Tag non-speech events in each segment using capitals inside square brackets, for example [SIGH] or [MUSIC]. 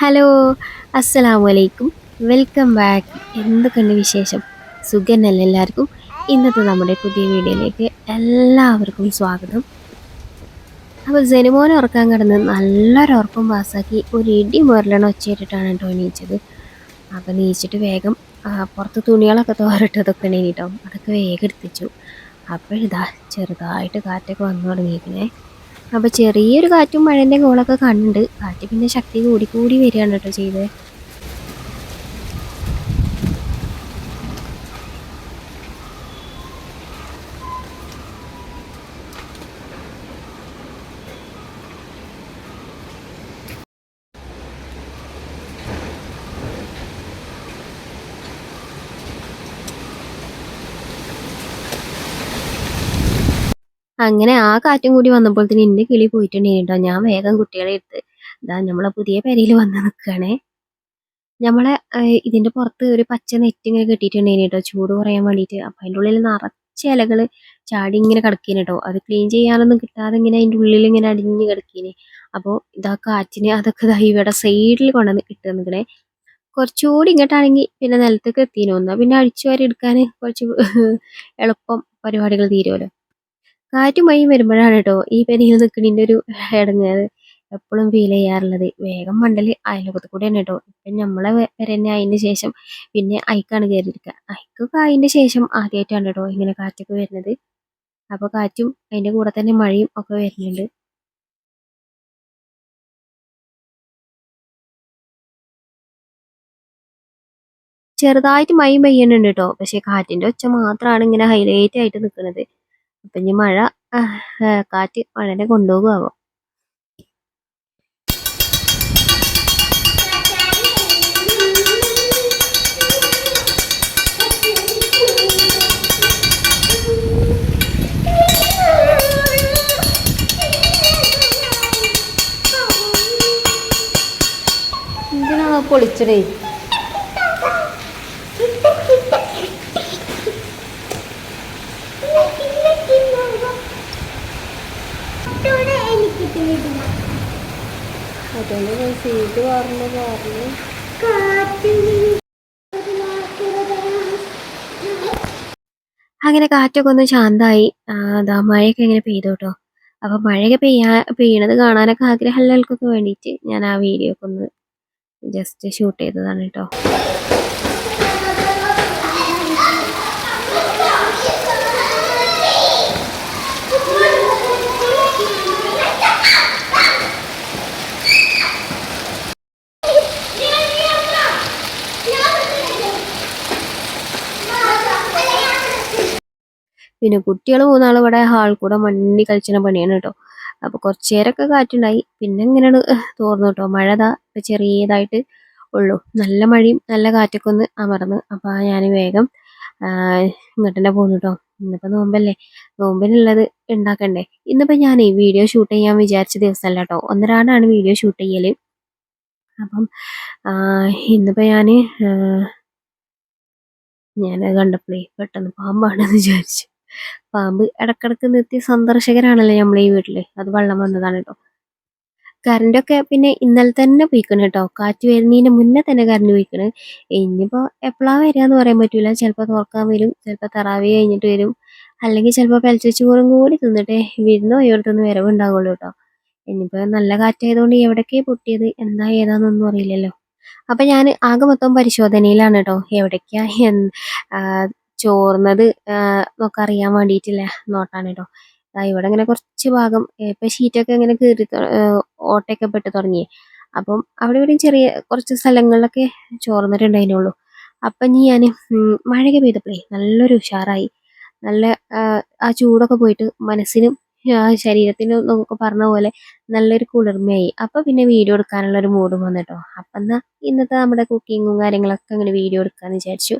Hello അസ്സലാമു അലൈക്കും welcome back. എന്തൊക്കെയുണ്ട് വിശേഷം? സുഖനല്ല എല്ലാവർക്കും? ഇന്നത്തെ നമ്മുടെ പുതിയ വീഡിയോയിലേക്ക് എല്ലാവർക്കും സ്വാഗതം. അപ്പോൾ ജനുമോനെ ഉറക്കാൻ കിടന്ന് നല്ലൊരു ഉറക്കം പാസ്സാക്കി ഒരു ഇടി മുരളണ ഒച്ചയിട്ടിട്ടാണ് കേട്ടോ എണീച്ചത്. അപ്പോൾ നീച്ചിട്ട് വേഗം പുറത്ത് തുണികളൊക്കെ തോരട്ടതൊക്കെ എണീട്ടോ അതൊക്കെ വേഗം എടുത്തിച്ചു. അപ്പോഴിതാ ചെറുതായിട്ട് കാറ്റൊക്കെ വന്നു തുടങ്ങിയിരിക്കണേ. അപ്പോൾ ചെറിയൊരു കാറ്റും മഴേന്റെ ഗോളൊക്കെ കണ്ട് കാറ്റ് പിന്നെ ശക്തി കൂടി കൂടി വരികയാണ് കേട്ടോ ചെയ്തത്. അങ്ങനെ ആ കാറ്റും കൂടി വന്നപ്പോൾ തന്നെ എന്റെ കിളി പോയിട്ടുണ്ടായിരുന്നു ഞാൻ വേഗം കുട്ടികളെ എടുത്ത് ഇതാ നമ്മളെ പുതിയ പെരയിൽ വന്ന് നിൽക്കുകയാണേ നമ്മളെ ഇതിന്റെ പുറത്ത് ഒരു പച്ച നെറ്റ് ഇങ്ങനെ കെട്ടിയിട്ടുണ്ടായിരുന്നു കേട്ടോ. ചൂട് കുറയാൻ വേണ്ടിയിട്ട് അപ്പം അതിന്റെ ഉള്ളിൽ നിറച്ച് ഇലകൾ ചാടി ഇങ്ങനെ കിടക്കേനെ കേട്ടോ. അത് ക്ലീൻ ചെയ്യാനൊന്നും കിട്ടാതെ ഇങ്ങനെ അതിന്റെ ഉള്ളിൽ ഇങ്ങനെ അടിഞ്ഞ് കിടക്കേനെ. അപ്പോൾ ഇതാ കാറ്റിന് അതൊക്കെ ദാ ഇവിടെ സൈഡിൽ കൊണ്ടുവന്ന് ഇട്ട് നിൽക്കണേ കുറച്ചുകൂടി ഇങ്ങോട്ടാണെങ്കിൽ പിന്നെ നിലത്തേക്ക് എത്തിനു. എന്നാൽ പിന്നെ അഴിച്ചു വാരി എടുക്കാൻ കുറച്ച് എളുപ്പം പരിപാടികൾ തീരുമല്ലോ കാറ്റും മഴയും വരുമ്പോഴാണ് കേട്ടോ ഈ പെരിയിൽ നിൽക്കുന്നതിന്റെ ഒരു ഇടങ്ങേറ് എപ്പോഴും ഫീൽ ചെയ്യാറുള്ളത്. വേഗം മണ്ടൽ അയലോകത്ത് കൂടെ തന്നെ കേട്ടോ. ഇപ്പം നമ്മളെ പെരന്നെ അതിന് ശേഷം പിന്നെ അയക്കാണ് കയറിയിരിക്കുക അയക്കൊക്കെ അതിന്റെ ശേഷം ആദ്യമായിട്ടാണ് കേട്ടോ ഇങ്ങനെ കാറ്റൊക്കെ വരുന്നത്. അപ്പോൾ കാറ്റും അതിന്റെ കൂടെ തന്നെ മഴയും ഒക്കെ വരുന്നുണ്ട്. ചെറുതായിട്ട് മഴയും പെയ്യുന്നുണ്ട് കേട്ടോ. പക്ഷേ കാറ്റിന്റെ ഒച്ച മാത്രമാണ് ഇങ്ങനെ ഹൈലൈറ്റ് ആയിട്ട് നിൽക്കുന്നത്. അപ്പം ഇനി മഴ കാറ്റ് മഴനെ കൊണ്ടുപോകുമാവോ പൊളിച്ചടേ പറഞ്ഞു പറഞ്ഞു അങ്ങനെ കാറ്റൊക്കെ ഒന്ന് ശാന്തമായി അതാ മഴയൊക്കെ ഇങ്ങനെ പെയ്തു കേട്ടോ അപ്പൊ മഴയൊക്കെ പെയ്യാ പെയ്യണത് കാണാനൊക്കെ ആഗ്രഹമുള്ളവർക്കൊക്കെ വേണ്ടിയിട്ട് ഞാൻ ആ വീഡിയോ ഒക്കെ ഒന്ന് ജസ്റ്റ് ഷൂട്ട് ചെയ്തതാണ് കേട്ടോ പിന്നെ കുട്ടികൾ മൂന്നാൾ ഇവിടെ ഹാൾ കൂടെ മണ്ണി കളിച്ചിന പണിയാണ് കേട്ടോ. അപ്പൊ കുറച്ചു നേരമൊക്കെ കാറ്റുണ്ടായി. പിന്നെ ഇങ്ങനെയാണ് തോർന്നു കേട്ടോ. മഴ ഇപ്പൊ ചെറിയതായിട്ട് ഉള്ളൂ. നല്ല മഴയും നല്ല കാറ്റൊക്കെ ഒന്ന് അമർന്ന്. അപ്പൊ ഞാൻ വേഗം ഇങ്ങോട്ട് തന്നെ പോന്നു കേട്ടോ. ഇന്നിപ്പോ നോമ്പല്ലേ. നോമ്പിനുള്ളത് ഉണ്ടാക്കണ്ടേ. ഇന്നിപ്പോ ഞാൻ ഈ വീഡിയോ ഷൂട്ട് ചെയ്യാൻ വിചാരിച്ച ദിവസമല്ല കേട്ടോ. ഒന്നരാടാണ് വീഡിയോ ഷൂട്ട് ചെയ്യൽ. അപ്പം ഇന്നിപ്പോ ഞാൻ ഞാൻ കണ്ടപ്പോഴേ പെട്ടെന്ന് പാമ്പാണെന്ന് വിചാരിച്ചു. പാമ്പ് ഇടക്കിടക്ക് നിർത്തിയ സന്ദർശകരാണല്ലോ നമ്മളെ ഈ വീട്ടിൽ. അത് വെള്ളം വന്നതാണ് കേട്ടോ കറണ്ടൊക്കെ പിന്നെ ഇന്നലെ തന്നെ പോയിക്കണ് കേട്ടോ കാറ്റ് വരുന്നതിന് മുന്നേ തന്നെ കറണ്ട് പോയിക്കണ്. ഇനിയിപ്പോ എപ്പോഴാ വരികയെന്ന് പറയാൻ പറ്റൂല. ചിലപ്പോൾ തുറക്കാൻ വരും ചിലപ്പോൾ തറാവി കഴിഞ്ഞിട്ട് വരും. അല്ലെങ്കിൽ ചിലപ്പോൾ പെലച്ചോറും കൂടി തിന്നിട്ടേ വിരുന്ന് പോയടത്തുനിന്ന് വരവുണ്ടാകുള്ളൂ കേട്ടോ ഇനിയിപ്പോ നല്ല കാറ്റായതുകൊണ്ട് എവിടേക്കേ പൊട്ടിയത് എന്താ ഏതാന്നൊന്നും അറിയില്ലല്ലോ. അപ്പൊ ഞാൻ ആകെ മൊത്തം പരിശോധനയിലാണ് കേട്ടോ എവിടേക്കാ ചോർന്നത് നമുക്ക് അറിയാൻ വേണ്ടിയിട്ടില്ല? നോട്ടാണ് കേട്ടോ ഇവിടെ ഇങ്ങനെ കുറച്ച് ഭാഗം ഇപ്പം ഷീറ്റൊക്കെ ഇങ്ങനെ കീറി ഓട്ടയൊക്കെ പെട്ട് തുടങ്ങി അപ്പം അവിടെ ഇവിടെയും ചെറിയ കുറച്ച് സ്ഥലങ്ങളിലൊക്കെ ചോർന്നിട്ടുണ്ടായിരുന്നുള്ളൂ അപ്പം ഇനി ഞാൻ മഴയൊക്കെ പെയ്തപ്പോഴേ നല്ലൊരു ഉഷാറായി. നല്ല ആ, ചൂടൊക്കെ പോയിട്ട് മനസ്സിനും ശരീരത്തിനും നമുക്ക് പറഞ്ഞ പോലെ നല്ലൊരു കുളിർമയായി. അപ്പം പിന്നെ വീഡിയോ എടുക്കാനുള്ള ഒരു മൂഡും വന്നിട്ടോ അപ്പൊ എന്നാ ഇന്നത്തെ നമ്മുടെ കുക്കിങ്ങും കാര്യങ്ങളൊക്കെ ഇങ്ങനെ വീഡിയോ എടുക്കാന്ന് വിചാരിച്ചു.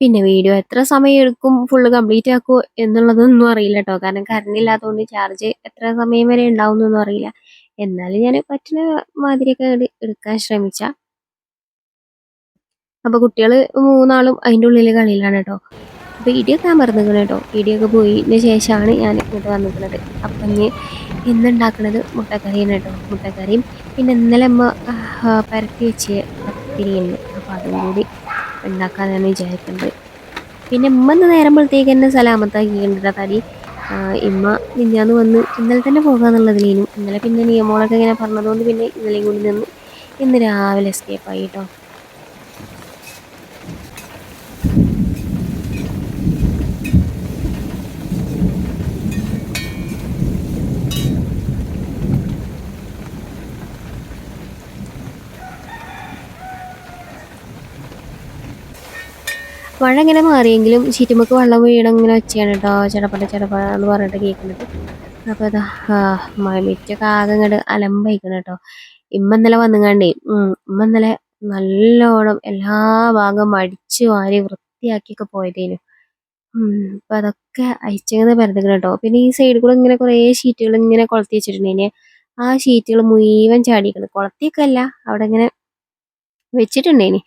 പിന്നെ വീഡിയോ എത്ര സമയം എടുക്കും? ഫുള്ള് കംപ്ലീറ്റ് ആക്കുമോ എന്നുള്ളതൊന്നും അറിയില്ല കേട്ടോ കാരണം കറണ്ട് ഇല്ലാത്തതുകൊണ്ട് ചാർജ് എത്ര സമയം വരെ ഉണ്ടാവും എന്നൊന്നും അറിയില്ല. എന്നാലും ഞാൻ പറ്റുന്ന മാതിരിയൊക്കെ എടുക്കാൻ ശ്രമിച്ച. അപ്പൊ കുട്ടികൾ മൂന്നാളും അതിന്റെ ഉള്ളിൽ കളിയിലാണ് കേട്ടോ അപ്പോൾ ഇടിയൊക്കെ മറന്നിരിക്കണം കേട്ടോ ഇടിയൊക്കെ പോയതിന് ശേഷമാണ് ഞാൻ ഇങ്ങോട്ട് വന്നിരിക്കുന്നത് അപ്പം ഇനി ഇന്നുണ്ടാക്കുന്നത് മുട്ടക്കറിയാണ് കേട്ടോ മുട്ടക്കറിയും പിന്നെ ഇന്നലെ അമ്മ പരത്തി വെച്ച് പത്തിരിയുണ്ട് അപ്പോൾ അതും കൂടി ഉണ്ടാക്കാനാണ് വിചാരിക്കുന്നത് പിന്നെ ഉമ്മ ഇന്ന് നേരമ്പോഴത്തേക്ക് തന്നെ സലാമത്താക്കിയിട്ടുണ്ട് തടി. ഇമ്മ മിഞ്ഞാന്ന് വന്ന് ഇന്നലെ തന്നെ പോകാന്നുള്ളതിലേനും ഇന്നലെ പിന്നെ നിയമങ്ങളൊക്കെ ഇങ്ങനെ പറഞ്ഞതുകൊണ്ട് പിന്നെ ഇന്നലെയും കൂടി നിന്ന് ഇന്ന് രാവിലെ എസ്കേപ്പ് ആയി കേട്ടോ മഴ ഇങ്ങനെ മാറിയെങ്കിലും ചീറ്റുമക്ക് വെള്ളം വീണ ഇങ്ങനെ വെച്ചാണ് കേട്ടോ ചടപ്പട ചടപ്പട എന്ന് പറഞ്ഞിട്ട് കേൾക്കുന്നത്. അപ്പോൾ അതാ മിറ്റൊക്കെ ആകെ ഇങ്ങോട്ട് അലമ്പായിക്കണം കേട്ടോ ഇമ്മ ഇന്നലെ വന്നുങ്ങാണ്ടേ ഇമ്മ ഇന്നലെ നല്ലോണം എല്ലാ ഭാഗം അടിച്ചു വാരി വൃത്തിയാക്കിയൊക്കെ പോയതേനു. അപ്പൊ അതൊക്കെ അയച്ചങ്ങനെ പരന്നിക്കണം കേട്ടോ പിന്നെ ഈ സൈഡിൽ കൂടെ ഇങ്ങനെ കുറേ ഷീറ്റുകൾ ഇങ്ങനെ കൊളത്തി വെച്ചിട്ടുണ്ടെങ്കിൽ ആ ഷീറ്റുകൾ മുഴുവൻ ചാടിക്കണം. കൊളത്തിയൊക്കെ അല്ല അവിടെ ഇങ്ങനെ വെച്ചിട്ടുണ്ടേനി.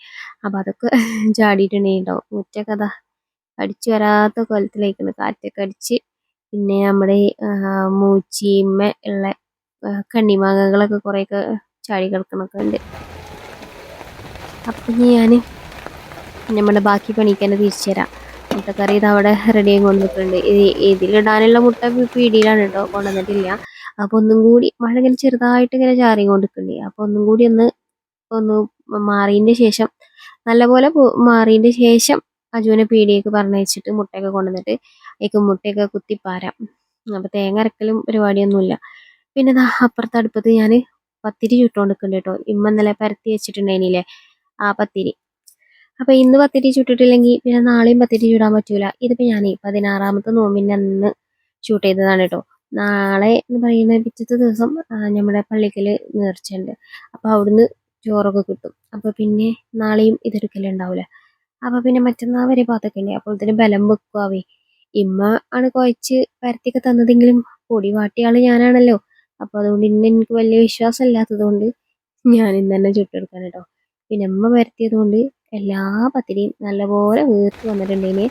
അപ്പൊ അതൊക്കെ [LAUGHS] ചാടിയിട്ടുണ്ടെങ്കിൽ മുറ്റൊക്കെ അതാ അടിച്ചു വരാത്ത കൊലത്തിലേക്കാണ് കാറ്റൊക്കെ അടിച്ച്. പിന്നെ നമ്മുടെ മൂച്ചിമ്മ ഉള്ള കണ്ണിമാങ്ങകളൊക്കെ കുറേയൊക്കെ ചാടി കിടക്കണൊക്കെ ഉണ്ട്. അപ്പം ഞാൻ നമ്മുടെ ബാക്കി പണിക്ക് തന്നെ തിരിച്ചു തരാം മുട്ടക്കറി ഇത് അവിടെ റെഡി ആയി കൊണ്ടുവന്നിട്ടുണ്ട് ഇതിലിടാനുള്ള മുട്ട പീടിയിലാണ് കേട്ടോ കൊണ്ടുവന്നിട്ടില്ല. അപ്പോൾ ഒന്നും കൂടി മഴ ഇങ്ങനെ ചെറുതായിട്ട് ഇങ്ങനെ ചാറി കൊണ്ടിരിക്കുന്നുണ്ട് അപ്പോൾ ഒന്നും കൂടി ഒന്ന് ഒന്ന് മാറിയതിന്റെ ശേഷം നല്ലപോലെ മാറിയതിന് ശേഷം അജുവിനെ പീടിയേക്ക് പറഞ്ഞയച്ചിട്ട് മുട്ടയൊക്കെ കൊണ്ടുവന്നിട്ട് അതിലേക്ക് മുട്ടയൊക്കെ കുത്തിപ്പാരാം. അപ്പോൾ തേങ്ങ അരക്കലും പരിപാടിയൊന്നുമില്ല. പിന്നെ അപ്പുറത്തെ അടുപ്പത്ത് ഞാൻ പത്തിരി ചുട്ടുകൊണ്ടിരിക്കുന്നുണ്ട് കേട്ടോ. ഇമ്മ ഇന്നലെ പരത്തി വെച്ചിട്ടുണ്ടായിനില്ലേ ആ പത്തിരി. അപ്പോൾ ഇന്ന് പത്തിരി ചുട്ടിട്ടില്ലെങ്കിൽ പിന്നെ നാളെയും പത്തിരി ചുടാൻ പറ്റൂല. ഇതിപ്പോൾ ഞാൻ പതിനാറാമത്തെ നോമ്പിന്റെ അന്ന് ഷൂട്ട് ചെയ്തതാണ് കേട്ടോ. നാളെ എന്ന് പറയുന്ന പിറ്റത്തെ ദിവസം നമ്മുടെ പള്ളിക്കൽ നേർച്ചയുണ്ട്. അപ്പോൾ അവിടുന്ന് ചോറൊക്കെ കിട്ടും. അപ്പോൾ പിന്നെ നാളെയും ഇതെടുക്കലുണ്ടാവില്ല അപ്പോൾ പിന്നെ മറ്റന്നാൾ വരെ പാത്തൊക്കെ അപ്പോൾ ഇതിന് ബലം വെക്കുവാവേ ഇമ്മ ആണ് കുഴച്ച് പരത്തിയൊക്കെ തന്നതെങ്കിലും പൊടി വാട്ടിയാൾ ഞാനാണല്ലോ. അപ്പോൾ അതുകൊണ്ട് ഇന്ന് എനിക്ക് വലിയ വിശ്വാസം ഇല്ലാത്തത് കൊണ്ട് ഞാൻ ഇന്ന് തന്നെ ചുട്ടെടുക്കാൻ കേട്ടോ പിന്നെ അമ്മ പരത്തിയത് കൊണ്ട് എല്ലാ പത്തിരിയും നല്ലപോലെ വീർത്ത് വന്നിട്ടുണ്ടേനെ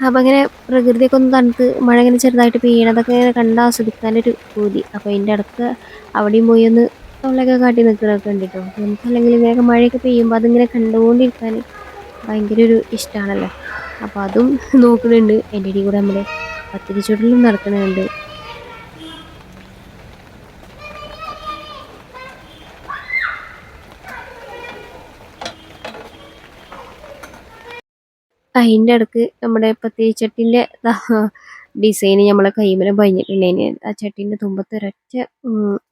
അപ്പം അങ്ങനെ പ്രകൃതിയൊക്കെ ഒന്ന് തണുത്ത് മഴ ഇങ്ങനെ ചെറുതായിട്ട് പെയ്യണതൊക്കെ ഇങ്ങനെ കണ്ട് ആസ്വദിക്കാനൊരു പൂതി. അപ്പോൾ അതിന്റെ അടുത്ത് അവിടെയും പോയി ഒന്ന് തൊള്ളയൊക്കെ കാട്ടി നിൽക്കണമൊക്കെ ഉണ്ട് കേട്ടോ നമുക്കല്ലെങ്കിൽ ഇങ്ങനെയൊക്കെ മഴയൊക്കെ പെയ്യുമ്പോൾ അതിങ്ങനെ കണ്ടുകൊണ്ടിരിക്കാൻ ഭയങ്കര ഒരു ഇഷ്ടമാണല്ലോ അപ്പോൾ അതും നോക്കുന്നുണ്ട്. എന്റെ ഇടയിൽ കൂടെ നമ്മുടെ പത്തിരി ചുടലും നടക്കുന്നുണ്ട് അതിന്റെ ഇടയ്ക്ക് നമ്മുടെ പത്തിരി ചട്ടിന്റെ ഡിസൈൻ നമ്മളെ കൈമല പഞ്ഞിട്ടുണ്ടേന് ആ ചട്ടീന്റെ തുമ്പത്ത് ഒരൊറ്റ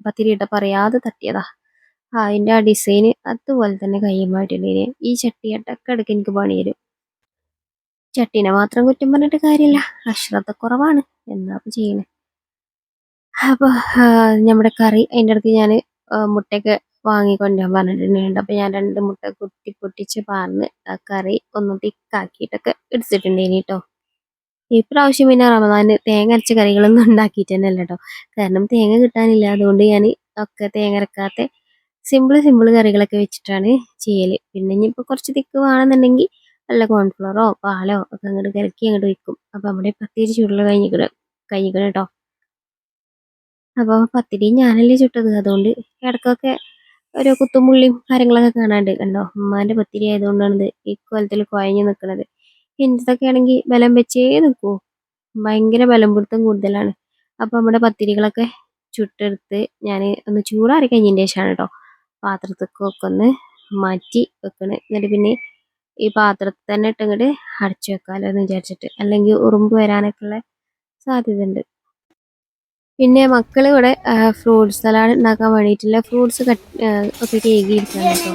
പത്തിരിയിട്ട പറയാതെ തട്ടിയതാ. അതിന്റെ ആ ഡിസൈൻ അതുപോലെ തന്നെ കൈമായിട്ടുണ്ടേന് ഈ ചട്ടി ഇടക്കിടക്ക് എനിക്ക് പണി തരും. ചട്ടീനെ മാത്രം കുറ്റം പറഞ്ഞിട്ട് കാര്യമില്ല. അശ്രദ്ധക്കുറവാണ്. എന്താ അപ്പം ചെയ്യണേ. അപ്പോൾ നമ്മുടെ കറി അതിന്റെ ഇടയ്ക്ക് ഞാൻ മുട്ടയൊക്കെ വാങ്ങിക്കൊണ്ടുവരാൻ പറഞ്ഞിട്ടുണ്ട് അപ്പോൾ ഞാൻ രണ്ട് മുട്ട കുത്തി പൊട്ടിച്ച് പാർന്ന് ആ കറി ഒന്ന് തിക്കാക്കിയിട്ടൊക്കെ എടുത്തിട്ടുണ്ടേനി കേട്ടോ ഇപ്രാവശ്യം പിന്നെ റമദാന് തേങ്ങ അരച്ച കറികളൊന്നും ഉണ്ടാക്കിയിട്ട് തന്നെ അല്ല കേട്ടോ കാരണം തേങ്ങ കിട്ടാനില്ല. അതുകൊണ്ട് ഞാൻ ഒക്കെ തേങ്ങ അരക്കാത്ത സിമ്പിൾ സിമ്പിൾ കറികളൊക്കെ വെച്ചിട്ടാണ് ചെയ്യൽ. പിന്നെ ഇനിയിപ്പോൾ കുറച്ച് തിക്ക് വേണമെന്നുണ്ടെങ്കിൽ നല്ല കോൺഫ്ലോറോ പാലോ ഒക്കെ അങ്ങോട്ട് കലക്കി അങ്ങോട്ട് വെക്കും അപ്പോൾ നമ്മുടെ പത്തിരി ചൂടുള്ള കഴിഞ്ഞിക്കണ് കഴിക്കണം കേട്ടോ അപ്പോൾ പത്തിരി ഞാനല്ലേ ചുട്ടത്. അതുകൊണ്ട് ഇടയ്ക്കൊക്കെ ഓരോ കുത്തുമുള്ളിയും കാര്യങ്ങളൊക്കെ കാണാണ്ട് കണ്ടോ? ഉമ്മാന്റെ പത്തിരി ആയതുകൊണ്ടാണ് ഇത് കൊലത്തിൽ കുഴഞ്ഞു നിൽക്കുന്നത് ഇന്നത്തൊക്കെ ആണെങ്കിൽ ബലം വെച്ചേ നിൽക്കൂ ഭയങ്കര ബലം പിടുത്തം കൂടുതലാണ്. അപ്പോൾ നമ്മുടെ പത്തിരികളൊക്കെ ചുട്ടെടുത്ത് ഞാൻ ഒന്ന് ചൂടാറി കഴിഞ്ഞതിന് ശേഷമാണ് കേട്ടോ പാത്രത്തൊക്കെ ഒന്ന് മാറ്റി വെക്കണേ. എന്നിട്ട് പിന്നെ ഈ പാത്രത്തിൽ തന്നെ ഇട്ടങ്ങോട്ട് അടച്ചു വെക്കാമല്ലോ എന്ന് വിചാരിച്ചിട്ട്. അല്ലെങ്കിൽ ഉറുമ്പ് വരാനൊക്കെ ഉള്ള സാധ്യത ഉണ്ട് പിന്നെ മക്കൾ ഇവിടെ ഫ്രൂട്ട്സ് സലാഡ് ഉണ്ടാക്കാൻ വേണ്ടിയിട്ടുള്ള ഫ്രൂട്ട്സ് കട്ട് ഒക്കെ കേകിയിരിക്കുകയാണ് കേട്ടോ.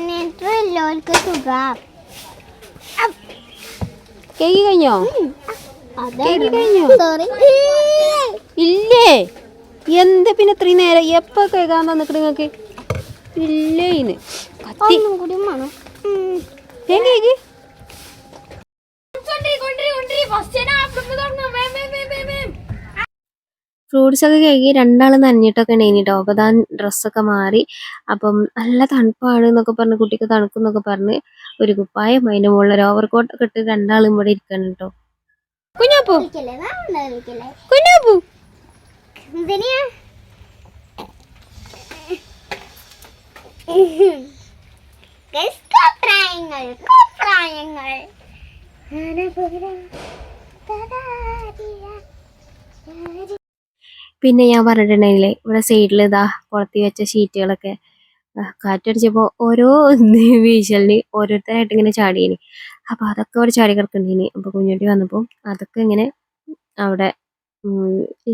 കേക്ക് കഴിഞ്ഞോ? കേക്ക് കഴിഞ്ഞോ? സോറി ഇല്ലേ? എന്താ പിന്നെ ഇത്രയും നേരം? എപ്പോ കേൾക്കാൻ തന്നിട്ട് നിങ്ങൾക്ക് ഇല്ലേ ഇന്ന്. കത്തി. കേക്ക് ഫ്രൂട്ട്സ് ഒക്കെ കഴുകി രണ്ടാളും നനഞ്ഞിട്ടൊക്കെ ഉണ്ടായിനി കേട്ടോ അപ്പോൾ താൻ ഡ്രസ്സൊക്കെ മാറി. അപ്പം നല്ല തണുപ്പാണ് എന്നൊക്കെ പറഞ്ഞ് കുട്ടിക്ക് തണുക്കുന്നൊക്കെ പറഞ്ഞ് ഒരു കുപ്പായം അതിന്റെ മുകളിൽ ഒരു ഓവർകോട്ട് ഒക്കെ ഇട്ട് രണ്ടാളും ഇവിടെ ഇരിക്കണം കേട്ടോ. കുഞ്ഞാപ്പു. കുഞ്ഞാപ്പു. പിന്നെ ഞാൻ പറഞ്ഞിട്ടുണ്ടെങ്കിലേ ഇവിടെ സൈഡിൽ ഇതാ കുളത്തി വെച്ച ഷീറ്റുകളൊക്കെ കാറ്റടിച്ചപ്പോൾ ഓരോ വീശലിന് ഓരോരുത്തരായിട്ട് ഇങ്ങനെ ചാടിയേനി. അപ്പോൾ അതൊക്കെ ഒരു ചാടി കിടക്കണ്ടേനി അപ്പോൾ കുഞ്ഞുട്ടി വന്നപ്പോൾ അതൊക്കെ ഇങ്ങനെ അവിടെ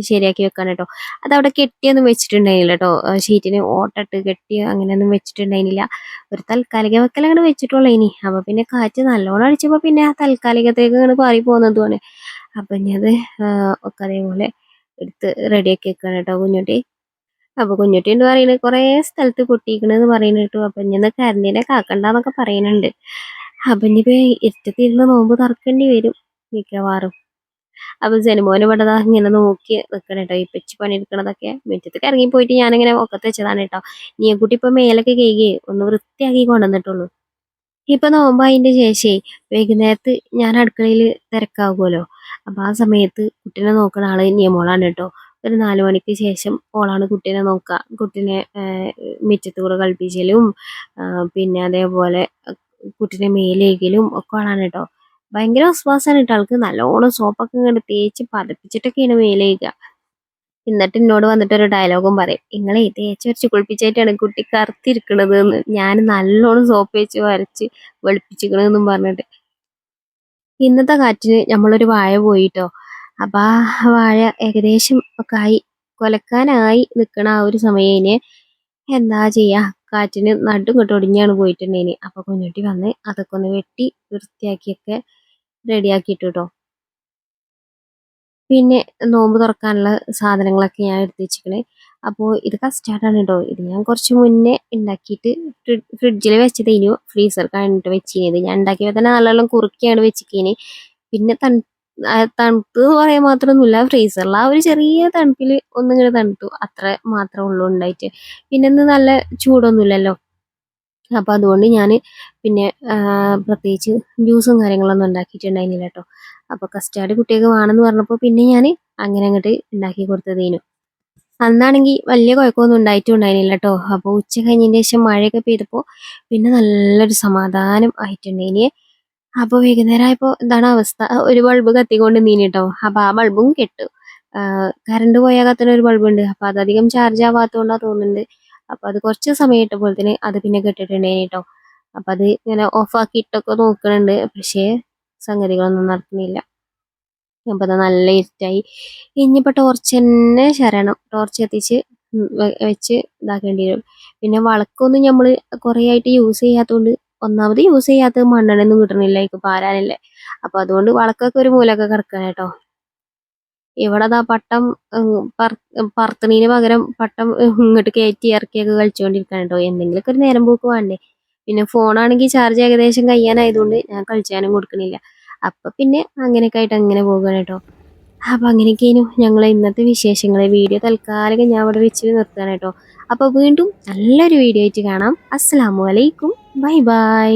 ശരിയാക്കി വെക്കാൻ കേട്ടോ. അതവിടെ കെട്ടിയൊന്നും വെച്ചിട്ടുണ്ടായില്ല കേട്ടോ. ഷീറ്റിന് ഓട്ടിട്ട് കെട്ടി അങ്ങനെയൊന്നും വെച്ചിട്ടുണ്ടായിരുന്നില്ല ഒരു താൽക്കാലിക വെക്കൽ അങ്ങോട്ട് വെച്ചിട്ടുള്ളൂ ഇനി അപ്പോൾ പിന്നെ കാറ്റ് നല്ലോണം അടിച്ചപ്പോൾ പിന്നെ ആ താൽക്കാലികത്തേക്ക് ഇങ്ങനെ പാറി പോകുന്നതുമാണ് അപ്പം ഇനി അത് ഒക്കെ അതേപോലെ എടുത്ത് റെഡിയാക്കി വെക്കണം കേട്ടോ കുഞ്ഞുട്ടി. അപ്പൊ കുഞ്ഞുട്ടി എന്ന് പറയുന്നത് കുറേ സ്ഥലത്ത് പൊട്ടിക്കണെന്ന് പറയുന്നത് കേട്ടു. അപ്പൊ ഇനി കരണ്ടിനെ കാക്കണ്ടെന്നൊക്കെ പറയുന്നുണ്ട്. അപ്പൊ ഇനിയിപ്പോ ഇരുട്ടത്തിരുന്ന് നോമ്പ് തുറക്കേണ്ടി വരും മിക്കവാറും. അപ്പൊ ജനമോന് ഇവിടെ ഇങ്ങനെ നോക്കി നിൽക്കണം കേട്ടോ. ഈ പെച്ച് പണിയെടുക്കണതൊക്കെ. മുറ്റത്തേക്ക് ഇറങ്ങി പോയിട്ട് ഞാനിങ്ങനെ ഒക്കത്ത് വെച്ചതാണ് കേട്ടോ. നീ കുട്ടി ഇപ്പൊ മേലൊക്കെ കഴുകി ഒന്ന് വൃത്തിയാക്കി കൊണ്ടുവന്നിട്ടുള്ളൂ. ഇപ്പൊ നോമ്പായതിന്റെ ശേഷേ വൈകുന്നേരത്ത് ഞാൻ അടുക്കളയിൽ തിരക്കാകുമല്ലോ അപ്പൊ ആ സമയത്ത് കുട്ടീനെ നോക്കുന്ന ആൾ നിയമോളാണ് കേട്ടോ. ഒരു നാല് മണിക്ക് ശേഷം ഓളാണ് കുട്ടീനെ നോക്കുക കുട്ടീനെ മുറ്റത്ത് കൂടെ കളിപ്പിച്ചലും പിന്നെ അതേപോലെ കുട്ടീനെ മേലേക്കലും ഒക്കെ ഓളാണ് കേട്ടോ. ഭയങ്കര വിശ്വാസമാണ് കേട്ടോ. ആൾക്ക് നല്ലോണം സോപ്പൊക്കെ ഇങ്ങോട്ട് തേച്ച് പതപ്പിച്ചിട്ടൊക്കെയാണ് മേലേക്കുക എന്നിട്ട് എന്നോട് വന്നിട്ട് ഒരു ഡയലോഗും പറയും. നിങ്ങളെ തേച്ച് വരച്ച് കുളിപ്പിച്ചായിട്ടാണ് കുട്ടി കറുത്തിരിക്കണത് ഞാൻ നല്ലോണം സോപ്പ് വെച്ച് വരച്ച് വെളുപ്പിച്ചിരിക്കണതെന്നും പറഞ്ഞിട്ട്. ഇന്നത്തെ കാറ്റിന് നമ്മളൊരു വാഴ പോയിട്ടോ? അപ്പൊ ആ വാഴ ഏകദേശം ആയി കൊലക്കാനായി നിൽക്കണ ആ ഒരു സമയന് എന്താ ചെയ്യാ? കാറ്റിന് നടും ഇങ്ങോട്ട് ഒടിഞ്ഞാണ് പോയിട്ടുണ്ടേന്. അപ്പൊ കുഞ്ഞുട്ടി വന്ന് അതൊക്കെ ഒന്ന് വെട്ടി വൃത്തിയാക്കിയൊക്കെ റെഡിയാക്കിയിട്ട് കേട്ടോ പിന്നെ നോമ്പ് തുറക്കാനുള്ള സാധനങ്ങളൊക്കെ ഞാൻ എടുത്ത് വെച്ചിക്കണേ അപ്പോൾ ഇത് കസ്റ്റാർഡാണ് കേട്ടോ ഇത് ഞാൻ കുറച്ച് മുന്നേ ഉണ്ടാക്കിയിട്ട് ഫ്രിഡ്ജിൽ വെച്ചതേനു ഫ്രീസർ കഴിഞ്ഞിട്ട് വെച്ചിരുന്നത് ഞാൻ ഉണ്ടാക്കിയപ്പോൾ തന്നെ നല്ലോണം കുറുക്കിയാണ് വെച്ചിരിക്കുന്നത് പിന്നെ തണു ആ തണുത്ത് എന്ന് പറയാൻ മാത്രമൊന്നുമില്ല. ഫ്രീസറിൽ ആ ഒരു ചെറിയ തണുപ്പിൽ ഒന്നിങ്ങനെ തണുത്തു. അത്ര മാത്രമേ ഉള്ളൂ ഉണ്ടായിട്ട്. പിന്നെ ഇന്ന് നല്ല ചൂടൊന്നുമില്ലല്ലോ. അപ്പോൾ അതുകൊണ്ട് ഞാൻ പിന്നെ പ്രത്യേകിച്ച് ജ്യൂസും കാര്യങ്ങളൊന്നും ഉണ്ടാക്കിയിട്ടുണ്ടായിരുന്നില്ല കേട്ടോ അപ്പൊ കസ്റ്റാർഡ് കുട്ടിയൊക്കെ വേണമെന്ന് പറഞ്ഞപ്പോൾ പിന്നെ ഞാൻ അങ്ങനെ അങ്ങോട്ട് ഉണ്ടാക്കി കൊടുത്തതേനു. അന്നാണെങ്കിൽ വലിയ കുഴപ്പമൊന്നും ഉണ്ടായിട്ടുണ്ടായിരുന്നില്ല കേട്ടോ അപ്പോൾ ഉച്ച കഴിഞ്ഞതിന് ശേഷം മഴയൊക്കെ പെയ്തപ്പോൾ പിന്നെ നല്ലൊരു സമാധാനം ആയിട്ടുണ്ടായിന് അപ്പോൾ വൈകുന്നേരം എന്താണ് അവസ്ഥ? ഒരു ബൾബ് കത്തിക്കൊണ്ട് നീന് കേട്ടോ അപ്പോൾ ആ ബൾബും കെട്ടു. കറണ്ട് പോയാൽ കത്തുന്ന ഒരു ബൾബുണ്ട് അപ്പോൾ അതധികം ചാർജ് ആവാത്തതുകൊണ്ടാണ് തോന്നുന്നുണ്ട്. അപ്പോൾ അത് കുറച്ച് സമയം ഇട്ടപ്പോഴത്തേന് അത് പിന്നെ കെട്ടിട്ടുണ്ടായിരുന്നു കേട്ടോ അപ്പം അത് ഇങ്ങനെ ഓഫാക്കി ഇട്ടൊക്കെ നോക്കുന്നുണ്ട് പക്ഷേ സംഗതികളൊന്നും നടക്കുന്നില്ല. അപ്പോൾ അത് നല്ല ഇരുട്ടായി. ഇനിയിപ്പോൾ ടോർച്ച് തന്നെ ശരണം. ടോർച്ച് വെ- വെച്ച് ഇതാക്കേണ്ടി വരും. പിന്നെ വളക്കൊന്നും നമ്മൾ കുറേ ആയിട്ട് യൂസ് ചെയ്യാത്തതുകൊണ്ട് ഒന്നാമത് യൂസ് ചെയ്യാത്തത് മണ്ണെണ്ണയൊന്നും കിട്ടണില്ല എനിക്ക് പാരാനില്ലേ. അപ്പൊ അതുകൊണ്ട് വളക്കൊക്കെ ഒരു മൂലൊക്കെ കിടക്കണം കേട്ടോ ഇവിടെ അതാ പട്ടം പറത്തണീന് പകരം പട്ടം ഇങ്ങോട്ട് കയറ്റി ഇറക്കിയൊക്കെ കളിച്ചുകൊണ്ടിരിക്കാൻ കേട്ടോ എന്തെങ്കിലുമൊക്കെ ഒരു നേരം പോക്ക് വേണ്ടേ. പിന്നെ ഫോണാണെങ്കിൽ ചാർജ് ഏകദേശം കഴിയാനായതുകൊണ്ട് ഞാൻ കളിച്ചാനും കൊടുക്കണില്ല. അപ്പൊ പിന്നെ അങ്ങനെയൊക്കെ ആയിട്ട് അങ്ങനെ പോകുകയാണ് കേട്ടോ. അപ്പൊ അങ്ങനെയൊക്കെയായിരുന്നു ഞങ്ങളെ ഇന്നത്തെ വിശേഷങ്ങൾ വീഡിയോ തൽക്കാലം ഞാൻ അവിടെ വെച്ച് നിർത്തുകയാണ് കേട്ടോ. അപ്പൊ വീണ്ടും നല്ലൊരു വീഡിയോ ആയിട്ട് കാണാം. അസ്സാം വലൈക്കും ബൈ ബൈ.